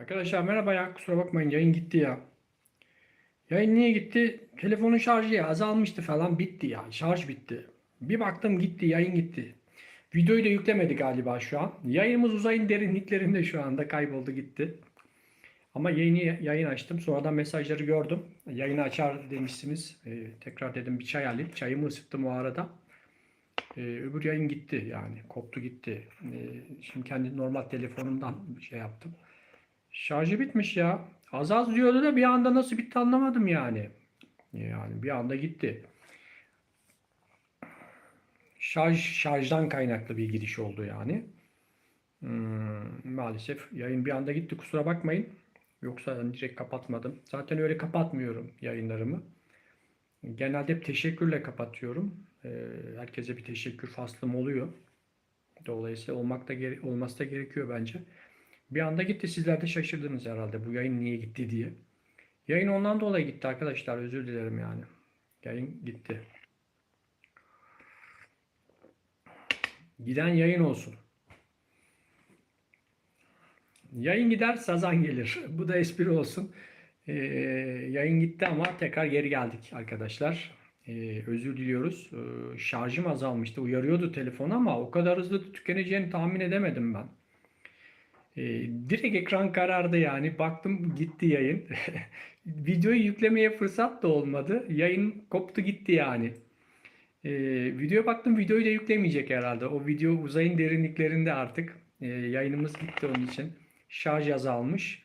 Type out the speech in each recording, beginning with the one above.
Arkadaşlar merhaba ya kusura bakmayın yayın gitti ya. Yayın niye gitti? Telefonun şarjı ya azalmıştı falan bitti ya. Şarj bitti. Bir baktım gitti yayın gitti. Videoyu da yüklemedi galiba şu an. Yayınımız uzayın derinliklerinde şu anda kayboldu gitti. Ama yayını yayın açtım. Sonradan mesajları gördüm. Yayını açar demişsiniz. Ee, tekrar dedim bir çay alayım. Çayımı ısıttım o arada. Ee, öbür yayın gitti yani. Koptu gitti. Ee, şimdi kendi normal telefonumdan şey yaptım. Şarjı bitmiş ya. Az az diyordu da bir anda nasıl bitti anlamadım yani. Yani bir anda gitti. Şarj şarjdan kaynaklı bir giriş oldu yani. Hmm, maalesef yayın bir anda gitti kusura bakmayın. Yoksa ben direkt kapatmadım. Zaten öyle kapatmıyorum yayınlarımı. Genelde hep teşekkürle kapatıyorum. Ee, herkese bir teşekkür faslım oluyor. Dolayısıyla olmak da olması da gerekiyor bence. Bir anda gitti. Sizler de şaşırdınız herhalde bu yayın niye gitti diye. Yayın ondan dolayı gitti arkadaşlar. Özür dilerim yani. Yayın gitti. Giden yayın olsun. Yayın gider, sazan gelir. Bu da espri olsun. Ee, yayın gitti ama tekrar geri geldik arkadaşlar. Ee, özür diliyoruz. Ee, şarjım azalmıştı. Uyarıyordu telefon ama o kadar hızlı tükeneceğini tahmin edemedim ben. Ee, direkt ekran karardı yani. Baktım gitti yayın. Videoyu yüklemeye fırsat da olmadı. Yayın koptu gitti yani. Ee, videoya baktım videoyu da yüklemeyecek herhalde. O video uzayın derinliklerinde artık. Ee, yayınımız gitti onun için. Şarj azalmış.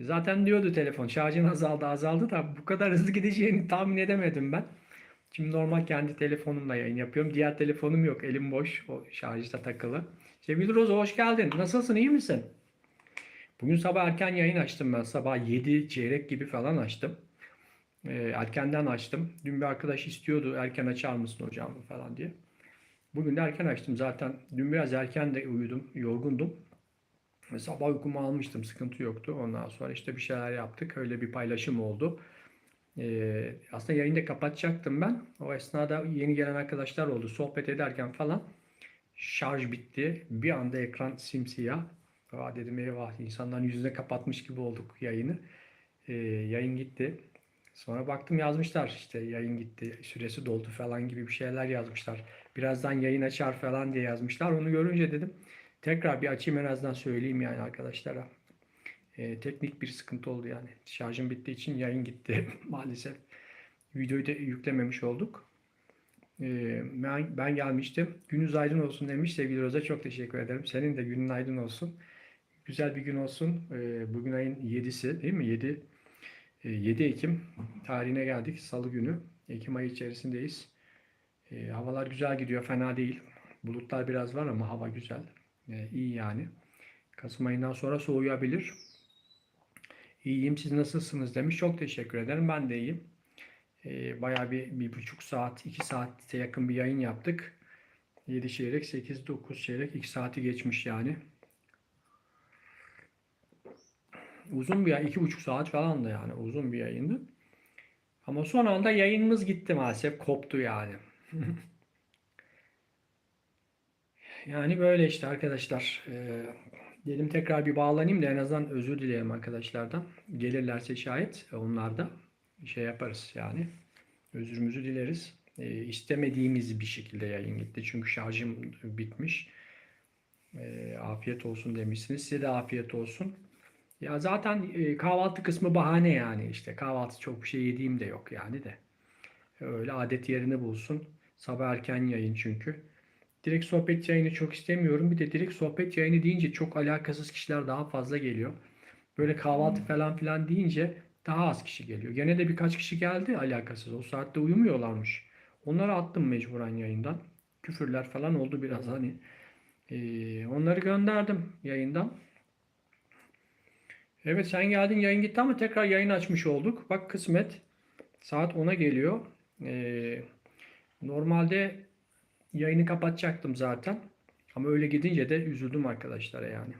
Zaten diyordu telefon şarjın azaldı azaldı da bu kadar hızlı gideceğini tahmin edemedim ben. Şimdi normal kendi telefonumla yayın yapıyorum. Diğer telefonum yok. Elim boş. O şarjda takılı. Sevgili Roza hoş geldin. Nasılsın? iyi misin? Bugün sabah erken yayın açtım ben. Sabah 7 çeyrek gibi falan açtım. Ee, erkenden açtım. Dün bir arkadaş istiyordu erken açar mısın hocam falan diye. Bugün de erken açtım. Zaten dün biraz erken de uyudum. Yorgundum. Sabah uykumu almıştım. Sıkıntı yoktu. Ondan sonra işte bir şeyler yaptık. Öyle bir paylaşım oldu. Ee, aslında yayını da kapatacaktım ben. O esnada yeni gelen arkadaşlar oldu. Sohbet ederken falan şarj bitti. Bir anda ekran simsiyah. Aa dedim eyvah insanların yüzüne kapatmış gibi olduk yayını. Ee, yayın gitti. Sonra baktım yazmışlar işte yayın gitti, süresi doldu falan gibi bir şeyler yazmışlar. Birazdan yayın açar falan diye yazmışlar. Onu görünce dedim tekrar bir açayım en azından söyleyeyim yani arkadaşlara. Ee, teknik bir sıkıntı oldu yani. Şarjım bittiği için yayın gitti maalesef. Videoyu da yüklememiş olduk. Ee, ben, gelmiştim. Gününüz aydın olsun demiş sevgili Roza. Çok teşekkür ederim. Senin de günün aydın olsun. Güzel bir gün olsun. Ee, bugün ayın 7'si değil mi? 7 e, 7 Ekim tarihine geldik. Salı günü. Ekim ayı içerisindeyiz. Ee, havalar güzel gidiyor. Fena değil. Bulutlar biraz var ama hava güzel. İyi yani. Kasım ayından sonra soğuyabilir. İyiyim. Siz nasılsınız demiş. Çok teşekkür ederim. Ben de iyiyim. Ee, bayağı bir, bir buçuk saat, iki saate yakın bir yayın yaptık. 7 çeyrek, 8, 9 çeyrek, 2 saati geçmiş yani. Uzun bir yayın, iki buçuk saat falan da yani uzun bir yayındı. Ama son anda yayınımız gitti maalesef, koptu yani. Yani böyle işte arkadaşlar. Ee, dedim tekrar bir bağlanayım da en azından özür dileyelim arkadaşlardan. Gelirlerse şayet onlar da şey yaparız yani. Özürümüzü dileriz. Ee, istemediğimiz bir şekilde yayın gitti. Çünkü şarjım bitmiş. Ee, afiyet olsun demişsiniz. Size de afiyet olsun. Ya zaten e, kahvaltı kısmı bahane yani işte kahvaltı çok bir şey yediğim de yok yani de. Öyle adet yerini bulsun. Sabah erken yayın çünkü. Direkt sohbet yayını çok istemiyorum. Bir de direkt sohbet yayını deyince çok alakasız kişiler daha fazla geliyor. Böyle kahvaltı falan filan deyince daha az kişi geliyor. Gene de birkaç kişi geldi alakasız. O saatte uyumuyorlarmış. Onları attım mecburen yayından. Küfürler falan oldu biraz hani. Ee, onları gönderdim yayından. Evet sen geldin yayın gitti ama tekrar yayın açmış olduk. Bak kısmet. Saat 10'a geliyor. Ee, normalde yayını kapatacaktım zaten. Ama öyle gidince de üzüldüm arkadaşlara yani.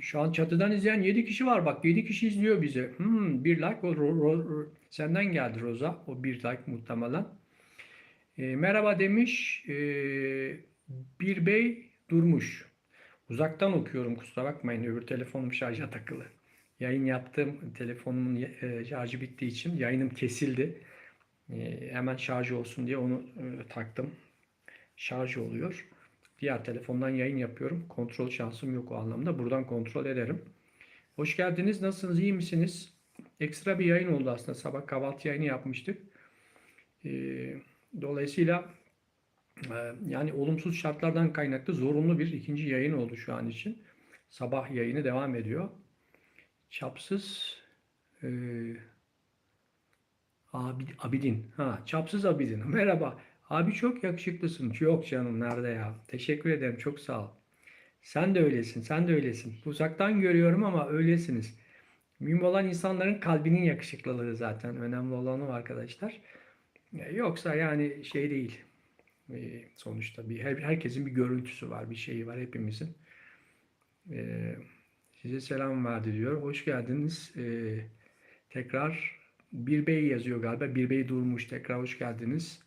Şu an çatıdan izleyen 7 kişi var. Bak 7 kişi izliyor bizi. Hmm, bir like o ro- ro- ro- senden geldi Roza. O bir like muhtemelen. Ee, merhaba demiş. Ee, bir bey durmuş. Uzaktan okuyorum kusura bakmayın. Öbür telefonum şarja takılı. Yayın yaptığım telefonumun e, şarjı bittiği için yayınım kesildi. E, hemen şarj olsun diye onu e, taktım. Şarj oluyor. Diğer telefondan yayın yapıyorum. Kontrol şansım yok o anlamda. Buradan kontrol ederim. Hoş geldiniz. Nasılsınız? İyi misiniz? Ekstra bir yayın oldu aslında. Sabah kahvaltı yayını yapmıştık. E, dolayısıyla e, yani olumsuz şartlardan kaynaklı zorunlu bir ikinci yayın oldu şu an için. Sabah yayını devam ediyor. Çapsız e, abi, Abidin. Ha, Çapsız Abidin. Merhaba. Abi çok yakışıklısın. Yok canım nerede ya? Teşekkür ederim. Çok sağ ol. Sen de öylesin. Sen de öylesin. Uzaktan görüyorum ama öylesiniz. Mühim olan insanların kalbinin yakışıklılığı zaten. Önemli olan o arkadaşlar. Yoksa yani şey değil. E, Sonuçta bir her- herkesin bir görüntüsü var, bir şeyi var hepimizin. E, Size selam verdi diyor. Hoş geldiniz. E, tekrar Bir Bey yazıyor galiba. Bir Bey durmuş. Tekrar hoş geldiniz.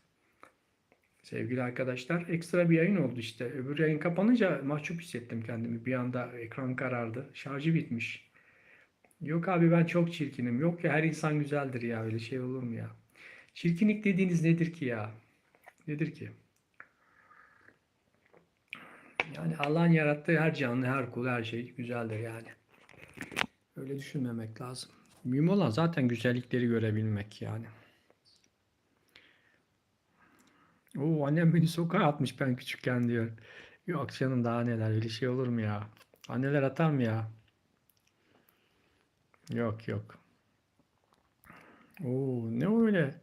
Sevgili arkadaşlar, ekstra bir yayın oldu işte. Öbür yayın kapanınca mahcup hissettim kendimi. Bir anda ekran karardı. Şarjı bitmiş. Yok abi ben çok çirkinim. Yok ya her insan güzeldir ya. Öyle şey olur mu ya? Çirkinlik dediğiniz nedir ki ya? Nedir ki? Yani Allah'ın yarattığı her canlı, her kul, her şey güzeldir yani. Öyle düşünmemek lazım. Mühim olan zaten güzellikleri görebilmek yani. Oo annem beni sokağa atmış ben küçükken diyor. Yok canım daha neler öyle şey olur mu ya? Anneler atar mı ya? Yok yok. Oo ne öyle?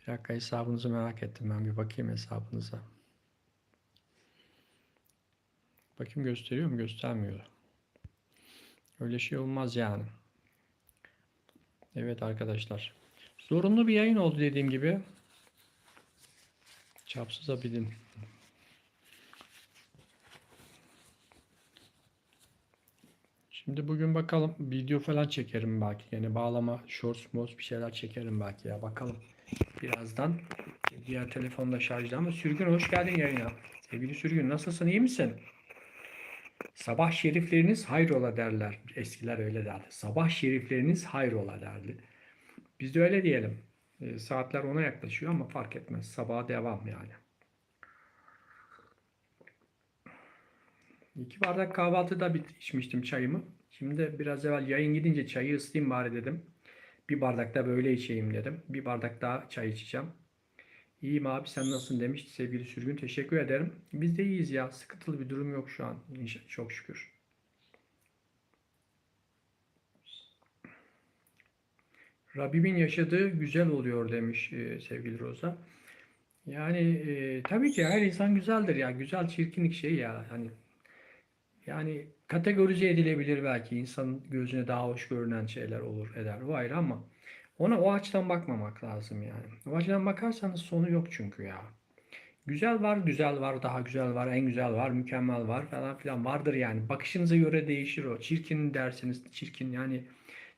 Bir dakika hesabınızı merak ettim ben bir bakayım hesabınıza. Bakayım gösteriyor mu göstermiyor. Öyle şey olmaz yani. Evet arkadaşlar. Zorunlu bir yayın oldu dediğim gibi. Çapsız abidin. Şimdi bugün bakalım video falan çekerim belki. Yani bağlama, shorts, mods bir şeyler çekerim belki ya. Bakalım birazdan. Diğer telefonda şarjda ama Sürgün hoş geldin yayına. Sevgili Sürgün nasılsın iyi misin? Sabah şerifleriniz hayrola derler. Eskiler öyle derdi. Sabah şerifleriniz hayrola derdi. Biz de öyle diyelim. E, saatler ona yaklaşıyor ama fark etmez. Sabaha devam yani. İki bardak kahvaltıda bit içmiştim çayımı. Şimdi biraz evvel yayın gidince çayı ısıtayım bari dedim. Bir bardak da böyle içeyim dedim. Bir bardak daha çay içeceğim. İyiyim abi sen nasılsın demişti sevgili Sürgün. Teşekkür ederim. Biz de iyiyiz ya. Sıkıntılı bir durum yok şu an. Çok şükür. Rabbimin yaşadığı güzel oluyor demiş e, sevgili Roza. Yani e, tabii ki her insan güzeldir ya. Güzel çirkinlik şey ya. Hani yani kategorize edilebilir belki. insanın gözüne daha hoş görünen şeyler olur eder. O ayrı ama ona o açıdan bakmamak lazım yani. O açıdan bakarsanız sonu yok çünkü ya. Güzel var, güzel var, daha güzel var, en güzel var, mükemmel var falan filan vardır yani. Bakışınıza göre değişir o. Çirkin derseniz çirkin yani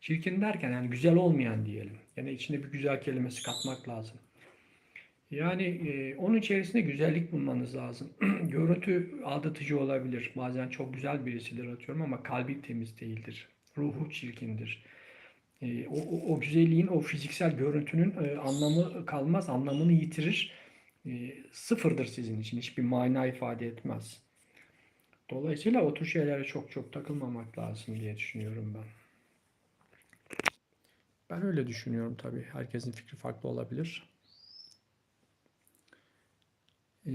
çirkin derken yani güzel olmayan diyelim. Yani içine bir güzel kelimesi katmak lazım. Yani e, onun içerisinde güzellik bulmanız lazım. Görüntü aldatıcı olabilir. Bazen çok güzel birisidir atıyorum ama kalbi temiz değildir. Ruhu çirkindir. E, o, o, o güzelliğin, o fiziksel görüntünün e, anlamı kalmaz, anlamını yitirir. E, sıfırdır sizin için. Hiçbir mana ifade etmez. Dolayısıyla o tür şeylere çok çok takılmamak lazım diye düşünüyorum ben. Ben öyle düşünüyorum tabii. Herkesin fikri farklı olabilir. Ee,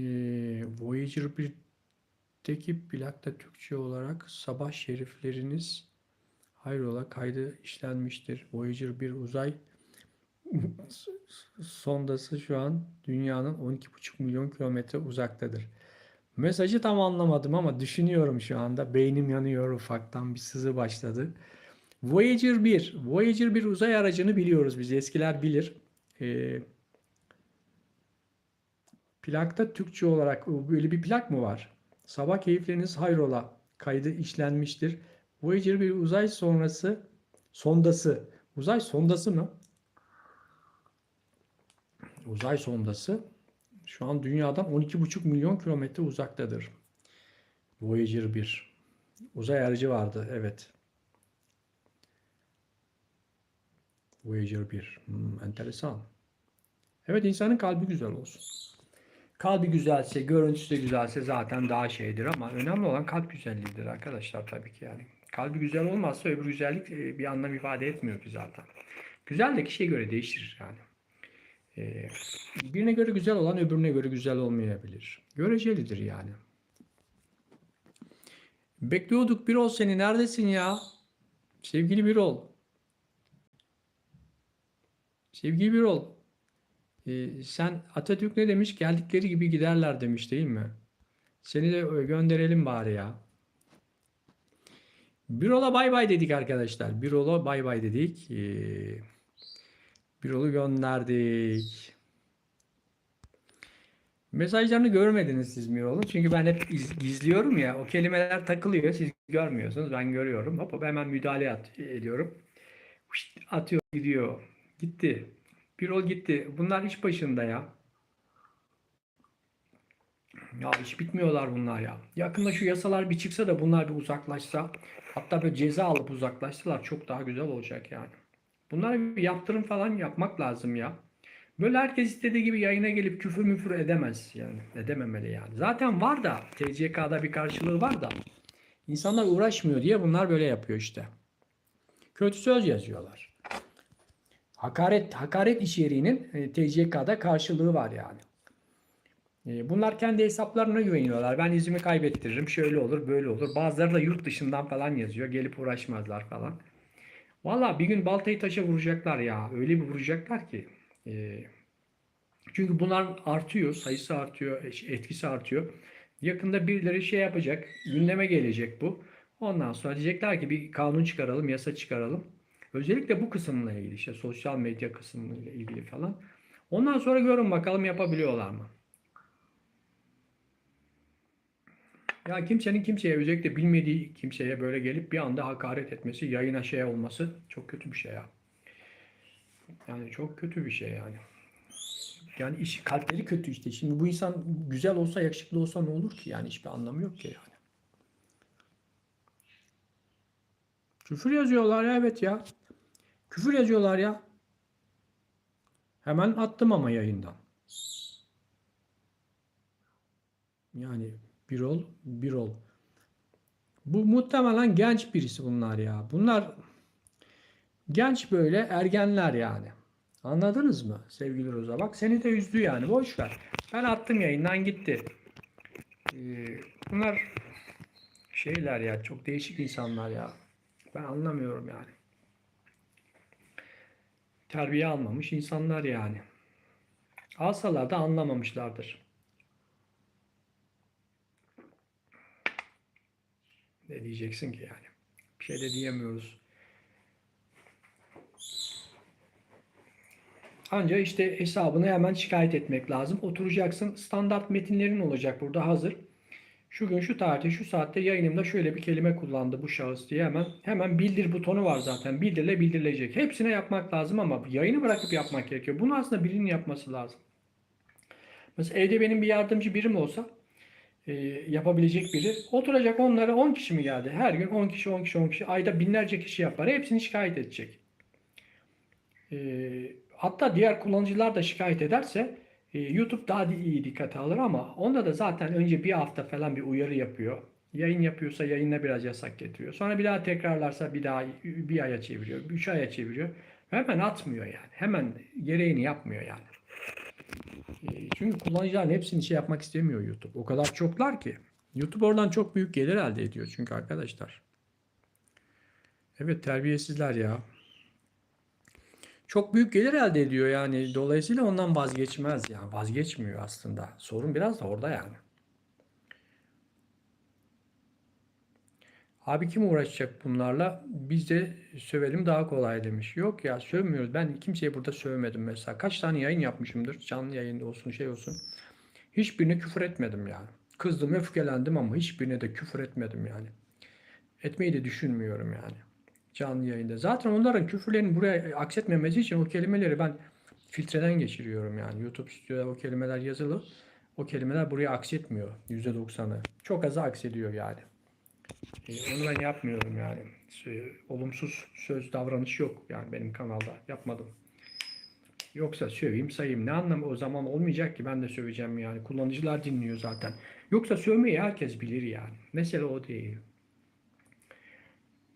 Voyager 1'deki plakta Türkçe olarak sabah şerifleriniz hayrola kaydı işlenmiştir. Voyager 1 uzay sondası şu an dünyanın 12,5 milyon kilometre uzaktadır. Mesajı tam anlamadım ama düşünüyorum şu anda. Beynim yanıyor ufaktan bir sızı başladı. Voyager 1. Voyager 1 uzay aracını biliyoruz biz. Eskiler bilir. Ee, plakta Türkçe olarak böyle bir plak mı var? Sabah keyifleriniz hayrola kaydı işlenmiştir. Voyager 1 uzay sonrası sondası. Uzay sondası mı? Uzay sondası şu an dünyadan 12,5 milyon kilometre uzaktadır. Voyager 1. Uzay aracı vardı. Evet. Voyager 1. Hmm, enteresan. Evet insanın kalbi güzel olsun. Kalbi güzelse, görüntüsü de güzelse zaten daha şeydir ama önemli olan kalp güzelliğidir arkadaşlar tabii ki yani. Kalbi güzel olmazsa öbür güzellik e, bir anlam ifade etmiyor ki zaten. Güzel de kişiye göre değişir yani. E, birine göre güzel olan öbürüne göre güzel olmayabilir. Görecelidir yani. Bekliyorduk Birol seni. Neredesin ya? Sevgili Birol. Sevgili Birol. Ee, sen Atatürk ne demiş? Geldikleri gibi giderler demiş değil mi? Seni de gönderelim bari ya. Birol'a bay bay dedik arkadaşlar. Birol'a bay bay dedik. Ee, Birol'u gönderdik. Mesajlarını görmediniz siz Mirol'un. Çünkü ben hep iz- gizliyorum ya. O kelimeler takılıyor. Siz görmüyorsunuz. Ben görüyorum. Hop hemen müdahale at- ediyorum. Atıyor gidiyor. Gitti. Birol gitti. Bunlar iş başında ya. Ya hiç bitmiyorlar bunlar ya. Yakında şu yasalar bir çıksa da bunlar bir uzaklaşsa. Hatta böyle ceza alıp uzaklaşsalar çok daha güzel olacak yani. Bunlara bir yaptırım falan yapmak lazım ya. Böyle herkes istediği gibi yayına gelip küfür müfür edemez yani. Edememeli yani. Zaten var da TCK'da bir karşılığı var da insanlar uğraşmıyor diye bunlar böyle yapıyor işte. Kötü söz yazıyorlar. Hakaret hakaret içeriğinin e, TCK'da karşılığı var yani. E, Bunlar kendi hesaplarına güveniyorlar. Ben izimi kaybettiririm. Şöyle olur, böyle olur. Bazıları da yurt dışından falan yazıyor. Gelip uğraşmazlar falan. Valla bir gün baltayı taşa vuracaklar ya. Öyle bir vuracaklar ki. E, çünkü bunlar artıyor, sayısı artıyor, etkisi artıyor. Yakında birileri şey yapacak, gündeme gelecek bu. Ondan sonra diyecekler ki bir kanun çıkaralım, yasa çıkaralım. Özellikle bu kısımla ilgili işte sosyal medya kısmıyla ilgili falan. Ondan sonra görün bakalım yapabiliyorlar mı? Ya kimsenin kimseye özellikle bilmediği kimseye böyle gelip bir anda hakaret etmesi, yayına şey olması çok kötü bir şey ya. Yani çok kötü bir şey yani. Yani iş kalpleri kötü işte. Şimdi bu insan güzel olsa, yakışıklı olsa ne olur ki? Yani hiçbir anlamı yok ki yani. Küfür yazıyorlar ya evet ya. Küfür yazıyorlar ya. Hemen attım ama yayından. Yani bir ol, bir ol. Bu muhtemelen genç birisi bunlar ya. Bunlar genç böyle ergenler yani. Anladınız mı sevgili Roza? Bak seni de üzdü yani. Boş ver. Ben attım yayından gitti. Ee, bunlar şeyler ya. Çok değişik insanlar ya. Ben anlamıyorum yani. Terbiye almamış insanlar yani. Alsalar da anlamamışlardır. Ne diyeceksin ki yani? Bir şey de diyemiyoruz. Anca işte hesabını hemen şikayet etmek lazım. Oturacaksın. Standart metinlerin olacak burada hazır. Şu gün şu tarihte şu saatte yayınımda şöyle bir kelime kullandı bu şahıs diye hemen hemen bildir butonu var zaten. Bildirle bildirilecek. Hepsine yapmak lazım ama yayını bırakıp yapmak gerekiyor. Bunu aslında birinin yapması lazım. Mesela evde benim bir yardımcı birim olsa e, yapabilecek biri oturacak onlara 10 kişi mi geldi? Her gün 10 kişi 10 kişi 10 kişi ayda binlerce kişi yapar. Hepsini şikayet edecek. E, hatta diğer kullanıcılar da şikayet ederse YouTube daha iyi dikkate alır ama onda da zaten önce bir hafta falan bir uyarı yapıyor. Yayın yapıyorsa yayına biraz yasak getiriyor. Sonra bir daha tekrarlarsa bir daha bir aya çeviriyor. Üç aya çeviriyor. Hemen atmıyor yani. Hemen gereğini yapmıyor yani. E, Çünkü kullanıcıların hepsini şey yapmak istemiyor YouTube. O kadar çoklar ki. YouTube oradan çok büyük gelir elde ediyor çünkü arkadaşlar. Evet terbiyesizler ya. Çok büyük gelir elde ediyor yani. Dolayısıyla ondan vazgeçmez yani. Vazgeçmiyor aslında. Sorun biraz da orada yani. Abi kim uğraşacak bunlarla? Biz de sövelim daha kolay demiş. Yok ya sövmüyoruz. Ben kimseye burada sövmedim mesela. Kaç tane yayın yapmışımdır. Canlı yayında olsun şey olsun. Hiçbirine küfür etmedim yani. Kızdım öfkelendim ama hiçbirine de küfür etmedim yani. Etmeyi de düşünmüyorum yani. Canlı yayında. Zaten onların küfürlerini buraya aksetmemesi için o kelimeleri ben filtreden geçiriyorum yani. YouTube Stüdyo'da o kelimeler yazılı. o kelimeler buraya aksetmiyor %90'ı. Çok azı aksediyor yani. E, onu ben yapmıyorum yani. E, olumsuz söz davranış yok yani benim kanalda yapmadım. Yoksa söveyim sayayım ne anlamı o zaman olmayacak ki ben de söveceğim yani. Kullanıcılar dinliyor zaten. Yoksa sövmeyi herkes bilir yani. Mesele o değil.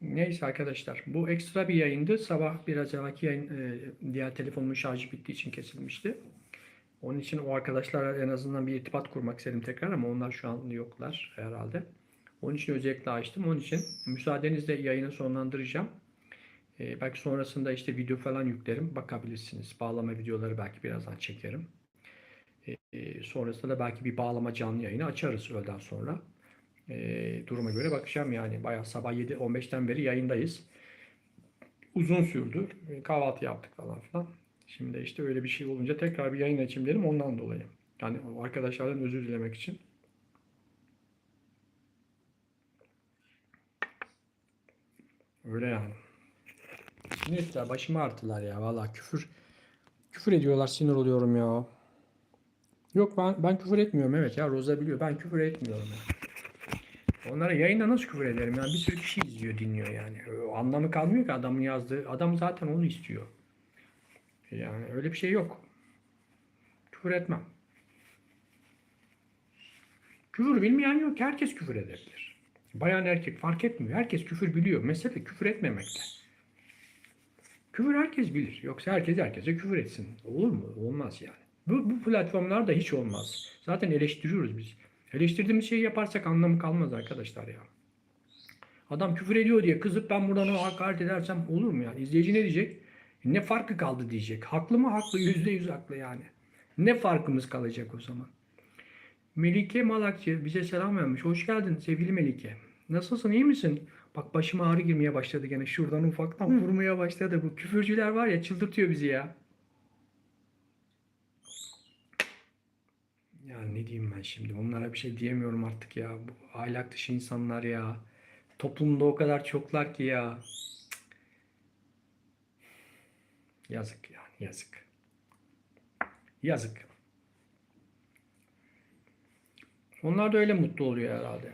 Neyse arkadaşlar bu ekstra bir yayındı. Sabah biraz evvelki yayın e, diğer telefonumun şarjı bittiği için kesilmişti. Onun için o arkadaşlarla en azından bir irtibat kurmak istedim tekrar ama onlar şu an yoklar herhalde. Onun için özellikle açtım. Onun için müsaadenizle yayını sonlandıracağım. Ee, belki sonrasında işte video falan yüklerim. Bakabilirsiniz. Bağlama videoları belki birazdan çekerim. Ee, sonrasında da belki bir bağlama canlı yayını açarız öğleden sonra. Ee, duruma göre bakacağım yani. Bayağı sabah 7.15'ten beri yayındayız. Uzun sürdü. Ee, Kahvaltı yaptık falan filan. Şimdi işte öyle bir şey olunca tekrar bir yayın açayım dedim ondan dolayı. Yani arkadaşlardan özür dilemek için. Öyle yani. Sinir ettiler, başımı ağrıttılar ya. Vallahi küfür küfür ediyorlar, sinir oluyorum ya. Yok ben ben küfür etmiyorum evet ya Roza biliyor. Ben küfür etmiyorum ya. Onlara yayında nasıl küfür ederim? Yani bir sürü kişi izliyor, dinliyor yani. O anlamı kalmıyor ki adamın yazdığı. Adam zaten onu istiyor. Yani öyle bir şey yok. Küfür etmem. Küfür bilmeyen yok. Herkes küfür edebilir. Bayan erkek fark etmiyor. Herkes küfür biliyor. Mesele küfür etmemekte. Küfür herkes bilir. Yoksa herkes herkese küfür etsin. Olur mu? Olmaz yani. Bu, bu platformlarda hiç olmaz. Zaten eleştiriyoruz biz. Eleştirdiğimiz şeyi yaparsak anlamı kalmaz arkadaşlar ya. Adam küfür ediyor diye kızıp ben buradan o hakaret edersem olur mu yani? İzleyici ne diyecek? Ne farkı kaldı diyecek. Haklı mı? Haklı. Yüzde yüz haklı yani. Ne farkımız kalacak o zaman? Melike Malakçı bize selam vermiş. Hoş geldin sevgili Melike. Nasılsın iyi misin? Bak başıma ağrı girmeye başladı gene. Şuradan ufaktan vurmaya başladı. Bu küfürcüler var ya çıldırtıyor bizi ya. Ya ne diyeyim ben şimdi? Onlara bir şey diyemiyorum artık ya. Bu ahlak dışı insanlar ya. Toplumda o kadar çoklar ki ya. Yazık yani yazık. Yazık. Onlar da öyle mutlu oluyor herhalde.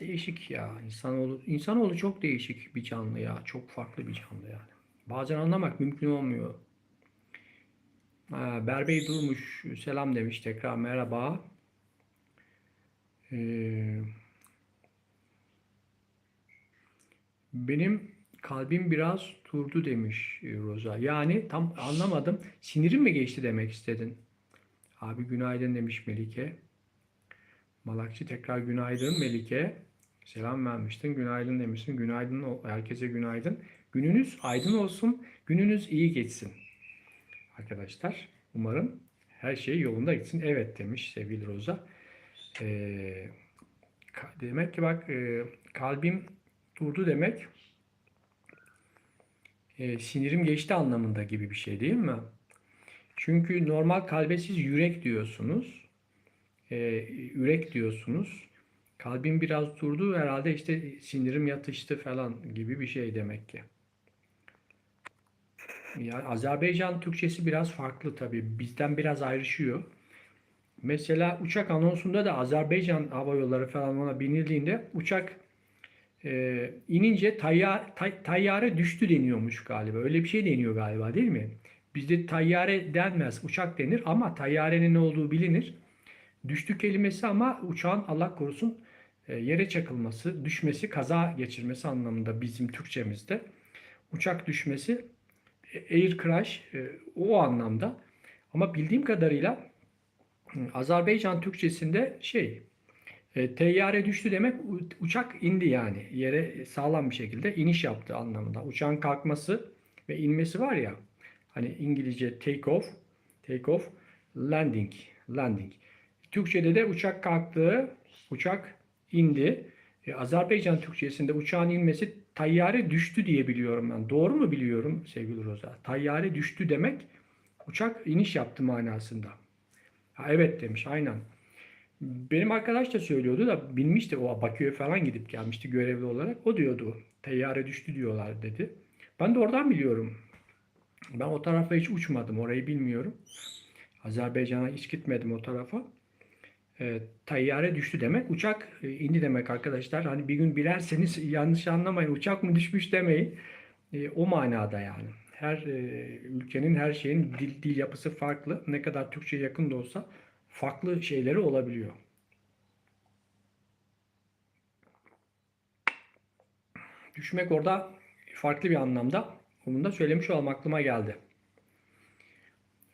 Değişik ya. İnsanoğlu, insanoğlu çok değişik bir canlı ya. Çok farklı bir canlı yani. Bazen anlamak mümkün olmuyor. Berbey Durmuş selam demiş tekrar merhaba. Ee, benim kalbim biraz durdu demiş Roza. Yani tam anlamadım. Sinirim mi geçti demek istedin? Abi günaydın demiş Melike. Malakçı tekrar günaydın Melike. Selam vermiştin. Günaydın demişsin. Günaydın herkese günaydın. Gününüz aydın olsun. Gününüz iyi geçsin. Arkadaşlar umarım her şey yolunda gitsin. Evet demiş sevgili Roza. Ee, demek ki bak e, kalbim durdu demek e, sinirim geçti anlamında gibi bir şey değil mi? Çünkü normal kalbe siz yürek diyorsunuz. E, yürek diyorsunuz. Kalbim biraz durdu herhalde işte sinirim yatıştı falan gibi bir şey demek ki. Yani Azerbaycan Türkçesi biraz farklı tabii. Bizden biraz ayrışıyor. Mesela uçak anonsunda da Azerbaycan Hava Yolları falan ona binildiğinde uçak e, inince tayyar, tay- tayyare düştü deniyormuş galiba. Öyle bir şey deniyor galiba değil mi? Bizde tayyare denmez, uçak denir ama tayyarenin ne olduğu bilinir. Düştü kelimesi ama uçağın Allah korusun e, yere çakılması, düşmesi, kaza geçirmesi anlamında bizim Türkçemizde. Uçak düşmesi, air crash e, o anlamda. Ama bildiğim kadarıyla Azerbaycan Türkçesinde şey e, teyyare düştü demek uçak indi yani yere sağlam bir şekilde iniş yaptı anlamında. Uçağın kalkması ve inmesi var ya hani İngilizce take off, take off, landing, landing. Türkçede de uçak kalktı, uçak indi. E, Azerbaycan Türkçesinde uçağın inmesi tayyare düştü diye biliyorum ben. Doğru mu biliyorum sevgili Roza? Tayyare düştü demek uçak iniş yaptı manasında. Ha, evet demiş aynen. Benim arkadaş da söylüyordu da binmişti o Bakü'ye falan gidip gelmişti görevli olarak. O diyordu teyyare düştü diyorlar dedi. Ben de oradan biliyorum. Ben o tarafa hiç uçmadım orayı bilmiyorum. Azerbaycan'a hiç gitmedim o tarafa. E, tayyare düştü demek. Uçak e, indi demek arkadaşlar. Hani bir gün bilerseniz yanlış anlamayın. Uçak mı düşmüş demeyin. E, o manada yani. Her e, ülkenin her şeyin dil, dil yapısı farklı. Ne kadar Türkçe yakın da olsa farklı şeyleri olabiliyor. Düşmek orada farklı bir anlamda. Bunu da söylemiş olalım aklıma geldi.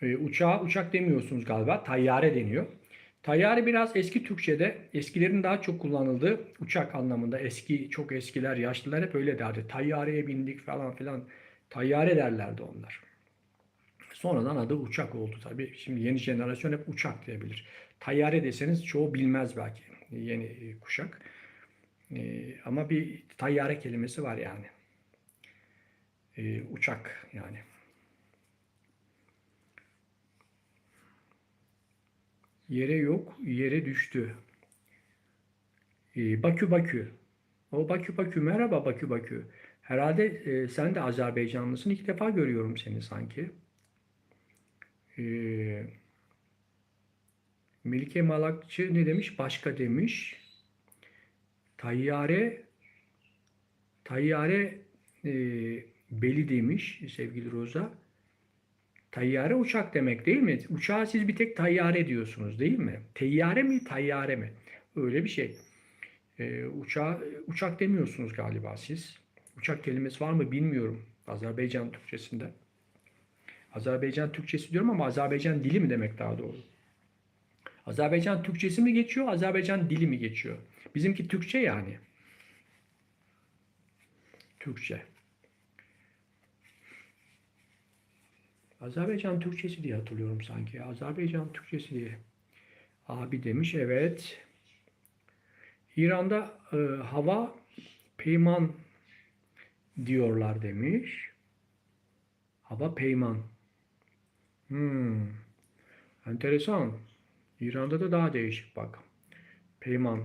E, uçağa uçak demiyorsunuz galiba. Tayyare deniyor. Tayyare biraz eski Türkçe'de eskilerin daha çok kullanıldığı uçak anlamında. Eski, çok eskiler, yaşlılar hep öyle derdi. Tayyareye bindik falan filan. Tayyare derlerdi onlar. Sonradan adı uçak oldu tabii. Şimdi yeni jenerasyon hep uçak diyebilir. Tayyare deseniz çoğu bilmez belki yeni e, kuşak. E, ama bir tayyare kelimesi var yani. E, uçak yani. Yere yok, yere düştü. E, Bakü Bakü. O Bakü Bakü. Merhaba Bakü Bakü. Herhalde e, sen de Azerbaycanlısın. İlk defa görüyorum seni sanki. E, Melike Malakçı ne demiş? Başka demiş. Tayyare Tayyare e, beli demiş sevgili Roza. Tayyare uçak demek değil mi? Uçağa siz bir tek tayyare diyorsunuz değil mi? Teyyare mi, tayyare mi? Öyle bir şey. E, uçağa, uçak demiyorsunuz galiba siz. Uçak kelimesi var mı bilmiyorum Azerbaycan Türkçesinde. Azerbaycan Türkçesi diyorum ama Azerbaycan dili mi demek daha doğru? Azerbaycan Türkçesi mi geçiyor, Azerbaycan dili mi geçiyor? Bizimki Türkçe yani. Türkçe. Azerbaycan Türkçesi diye hatırlıyorum sanki. Azerbaycan Türkçesi diye. Abi demiş evet. İran'da e, hava peyman diyorlar demiş. Hava peyman. Hmm. Enteresan. İran'da da daha değişik bak. Peyman.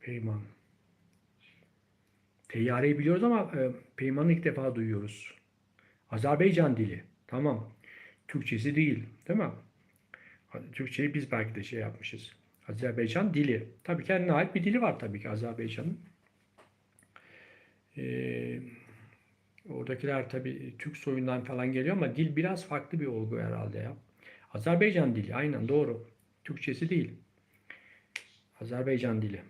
Peyman. Teyyareyi biliyoruz ama e, peymanı ilk defa duyuyoruz. Azerbaycan dili. Tamam. Türkçesi değil. Değil mi? Türkçeyi biz belki de şey yapmışız. Azerbaycan dili. Tabii kendine ait bir dili var tabii ki Azerbaycan'ın. Ee, oradakiler tabii Türk soyundan falan geliyor ama dil biraz farklı bir olgu herhalde ya. Azerbaycan dili aynen doğru. Türkçesi değil. Azerbaycan dili.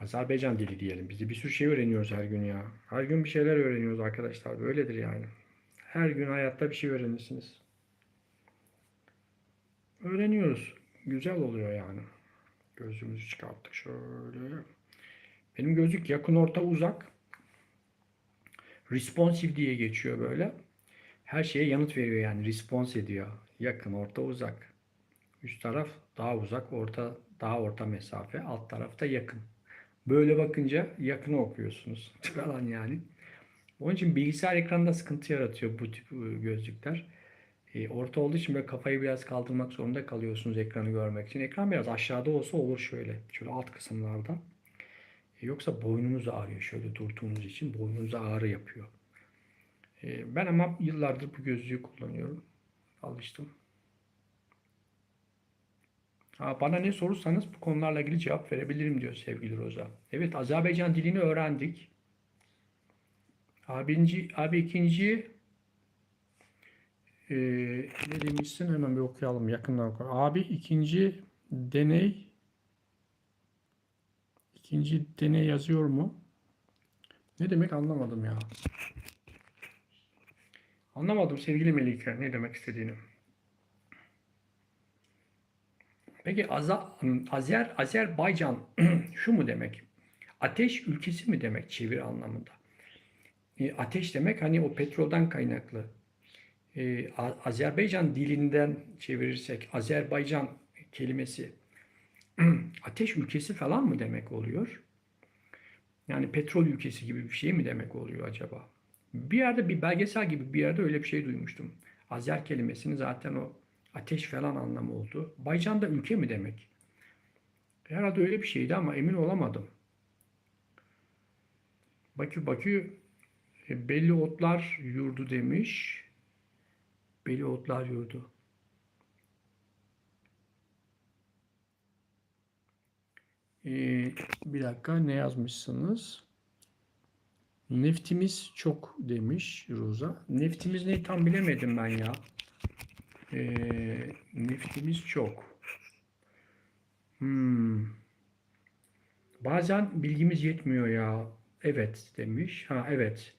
Azerbaycan dili diyelim. Biz de bir sürü şey öğreniyoruz her gün ya. Her gün bir şeyler öğreniyoruz arkadaşlar. Böyledir yani. Her gün hayatta bir şey öğrenirsiniz. Öğreniyoruz. Güzel oluyor yani. Gözlüğümüzü çıkarttık şöyle. Benim gözlük yakın orta uzak. Responsive diye geçiyor böyle. Her şeye yanıt veriyor yani. Response ediyor. Yakın, orta, uzak. Üst taraf daha uzak, orta daha orta mesafe, alt tarafta yakın. Böyle bakınca yakını okuyorsunuz falan yani. Onun için bilgisayar ekranında sıkıntı yaratıyor bu tip e, gözlükler. E, orta olduğu için böyle kafayı biraz kaldırmak zorunda kalıyorsunuz ekranı görmek için. Ekran biraz aşağıda olsa olur şöyle. Şöyle alt kısımlarda. E, yoksa boynunuz ağrıyor şöyle durduğunuz için. Boynunuza ağrı yapıyor. E, ben ama yıllardır bu gözlüğü kullanıyorum. Alıştım. Ha, bana ne sorursanız bu konularla ilgili cevap verebilirim diyor sevgili Roza. Evet Azerbaycan dilini öğrendik. Abinci, abi ikinci e, ne demişsin hemen bir okuyalım yakından okuyalım. Abi ikinci deney ikinci deney yazıyor mu? Ne demek anlamadım ya. Anlamadım sevgili Melike ne demek istediğini. Peki Aza, Azer, Azerbaycan şu mu demek? Ateş ülkesi mi demek çeviri anlamında? E, ateş demek hani o petrolden kaynaklı. E, Azerbaycan dilinden çevirirsek Azerbaycan kelimesi ateş ülkesi falan mı demek oluyor? Yani petrol ülkesi gibi bir şey mi demek oluyor acaba? Bir yerde bir belgesel gibi bir yerde öyle bir şey duymuştum. Azer kelimesini zaten o ateş falan anlamı oldu. Baycan da ülke mi demek? Herhalde öyle bir şeydi ama emin olamadım. Bakü Bakü e, belli otlar yurdu demiş. Beli Otlar Yurdu. Ee, bir dakika ne yazmışsınız? Neftimiz çok demiş Roza. Neftimiz ne tam bilemedim ben ya. Ee, neftimiz çok. Hmm. Bazen bilgimiz yetmiyor ya. Evet demiş. Ha evet.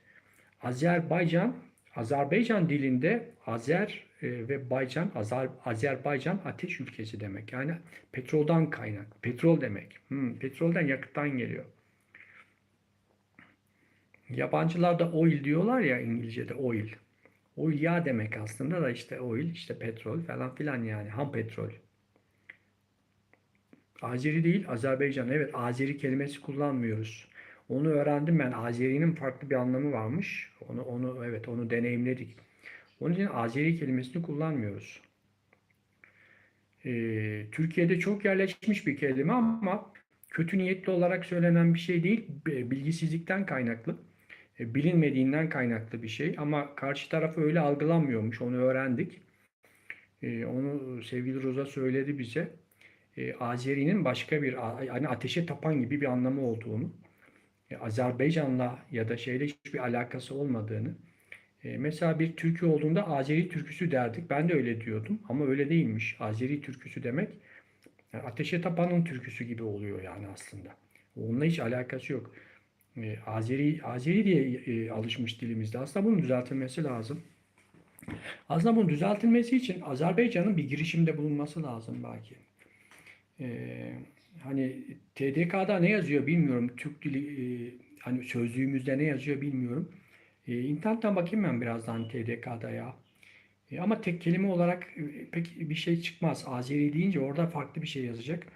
Azerbaycan, Azerbaycan dilinde Azer e, ve Baycan, Azer, Azerbaycan ateş ülkesi demek. Yani petroldan kaynak. Petrol demek. Hmm, petrolden yakıttan geliyor. Yabancılar da oil diyorlar ya İngilizce'de oil. Oil yağ demek aslında da işte oil, işte petrol falan filan yani ham petrol. Azeri değil, Azerbaycan. Evet, Azeri kelimesi kullanmıyoruz. Onu öğrendim ben. Azeri'nin farklı bir anlamı varmış. Onu onu evet onu deneyimledik. Onun için Azeri kelimesini kullanmıyoruz. Ee, Türkiye'de çok yerleşmiş bir kelime ama kötü niyetli olarak söylenen bir şey değil. B- Bilgisizlikten kaynaklı. E, Bilinmediğinden kaynaklı bir şey. Ama karşı tarafı öyle algılanmıyormuş. Onu öğrendik. Ee, onu sevgili Roza söyledi bize. Ee, Azeri'nin başka bir yani ateşe tapan gibi bir anlamı olduğunu. e, Azerbaycan'la ya da şeyle hiçbir alakası olmadığını. E, mesela bir türkü olduğunda Azeri türküsü derdik. Ben de öyle diyordum ama öyle değilmiş. Azeri türküsü demek yani ateşe tapanın türküsü gibi oluyor yani aslında. Onunla hiç alakası yok. E, Azeri Azeri diye e, alışmış dilimizde. Aslında bunun düzeltilmesi lazım. Aslında bunun düzeltilmesi için Azerbaycan'ın bir girişimde bulunması lazım belki. Ee, hani TDK'da ne yazıyor bilmiyorum. Türk dili e, hani sözlüğümüzde ne yazıyor bilmiyorum. E, internetten bakayım ben birazdan TDK'da ya. E, ama tek kelime olarak e, pek bir şey çıkmaz. Azeri deyince orada farklı bir şey yazacak.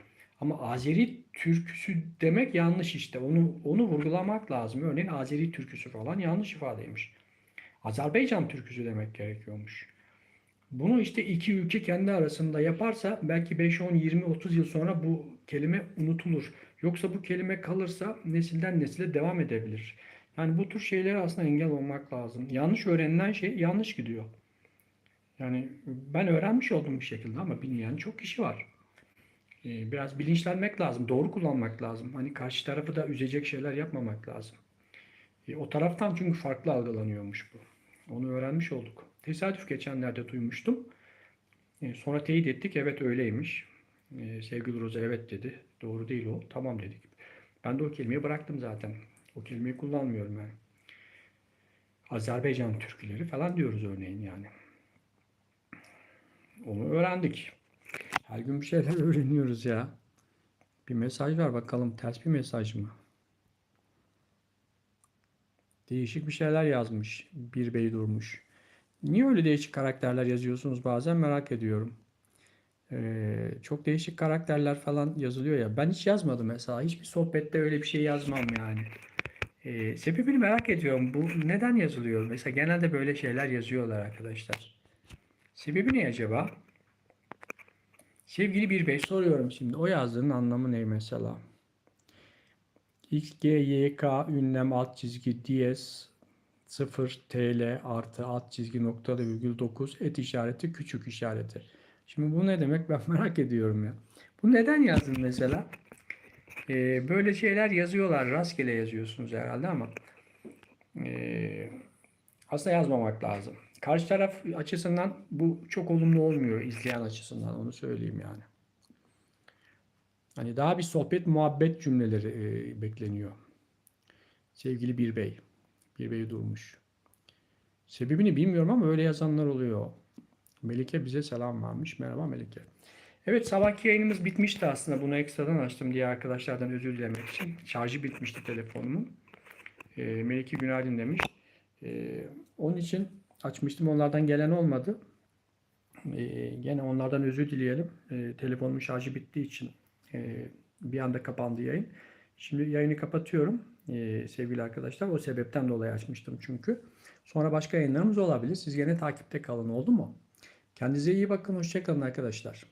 Ama Azeri türküsü demek yanlış işte. Onu onu vurgulamak lazım. Örneğin Azeri türküsü falan yanlış ifadeymiş. Azerbaycan türküsü demek gerekiyormuş. Bunu işte iki ülke kendi arasında yaparsa belki 5, 10, 20, 30 yıl sonra bu kelime unutulur. Yoksa bu kelime kalırsa nesilden nesile devam edebilir. Yani bu tür şeylere aslında engel olmak lazım. Yanlış öğrenilen şey yanlış gidiyor. Yani ben öğrenmiş oldum bir şekilde ama bilmeyen çok kişi var. Ee, Biraz bilinçlenmek lazım, doğru kullanmak lazım. Hani karşı tarafı da üzecek şeyler yapmamak lazım. E, O taraftan çünkü farklı algılanıyormuş bu. Onu öğrenmiş olduk. Tesadüf geçenlerde duymuştum. E, Sonra teyit ettik. Evet öyleymiş. E, Sevgili Roza evet dedi. Doğru değil o. Tamam dedik. Ben de o kelimeyi bıraktım zaten. O kelimeyi kullanmıyorum yani. Azerbaycan türküleri falan diyoruz örneğin yani. Onu öğrendik. Her gün bir şeyler öğreniyoruz ya. Bir mesaj var bakalım. Ters bir mesaj mı? Değişik bir şeyler yazmış. Bir bey durmuş. Niye öyle değişik karakterler yazıyorsunuz bazen merak ediyorum. Ee, çok değişik karakterler falan yazılıyor ya. Ben hiç yazmadım mesela. Hiçbir sohbette öyle bir şey yazmam yani. Ee, sebebini merak ediyorum. Bu neden yazılıyor? Mesela genelde böyle şeyler yazıyorlar arkadaşlar. Sebebi ne acaba? Sevgili bir bey soruyorum şimdi. O yazdığının anlamı ne mesela? X, G, Y, K, ünlem, alt çizgi, diyez, 0, TL, artı, alt çizgi, noktalı virgül 9, et işareti, küçük işareti. Şimdi bu ne demek ben merak ediyorum ya. Bu neden yazdın mesela? Ee, böyle şeyler yazıyorlar. Rastgele yazıyorsunuz herhalde ama ee, aslında yazmamak lazım. Karşı taraf açısından bu çok olumlu olmuyor izleyen açısından onu söyleyeyim yani. Hani daha bir sohbet muhabbet cümleleri e, bekleniyor. Sevgili bir bey. Bir bey durmuş. Sebebini bilmiyorum ama öyle yazanlar oluyor. Melike bize selam vermiş. Merhaba Melike. Evet sabahki yayınımız bitmişti aslında. Bunu ekstradan açtım diye arkadaşlardan özür dilemek için. Şarjı bitmişti telefonumun. E, Melike günaydın demiş. E, onun için açmıştım. Onlardan gelen olmadı. E, gene onlardan özür dileyelim. E, telefonumun şarjı bittiği için e, bir anda kapandı yayın. Şimdi yayını kapatıyorum e, sevgili arkadaşlar. O sebepten dolayı açmıştım çünkü. Sonra başka yayınlarımız olabilir. Siz gene takipte kalın oldu mu? Kendinize iyi bakın. Hoşçakalın arkadaşlar.